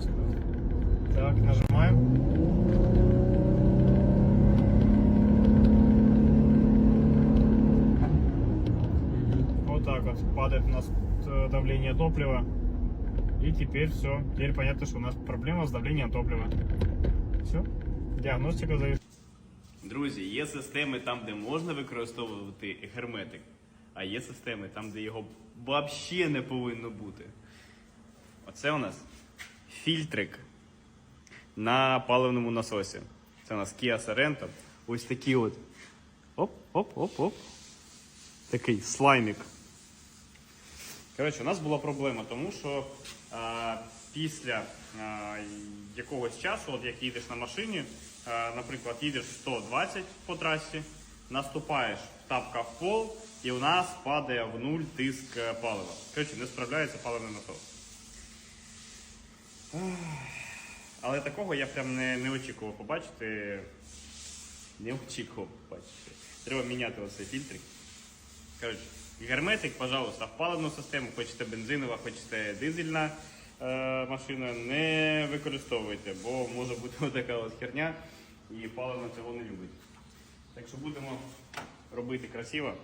так сказати. Так, нажимаємо. Вот так вот падает у нас э, давление топлива. И теперь все. Теперь понятно, что у нас проблема с давлением топлива. Все. Диагностика завершена. Друзі, є системи там, де можна використовувати герметик, а є системи там, де його взагалі не повинно бути. Оце у нас фільтрик на паливному насосі. Це у нас Kia Sorento. Ось такий от. Оп-оп-оп-оп. Такий слаймик. Коротше, у нас була проблема, тому що а, після а, якогось часу, от як їдеш на машині, а, наприклад, їдеш 120 по трасі, наступаєш тапка в пол, і у нас падає в нуль тиск е, палива. Коротше, не справляється паливний насос. Але такого я прям не, не очікував побачити. Не очікував побачити. Треба міняти оцей фільтрик. Коротше, герметик, пожалуйста, в паливну систему, хочете бензинова, хочете дизельна е, машина, не використовуйте, бо може бути така от херня і паливно цього не любить. Так що будемо робити красиво.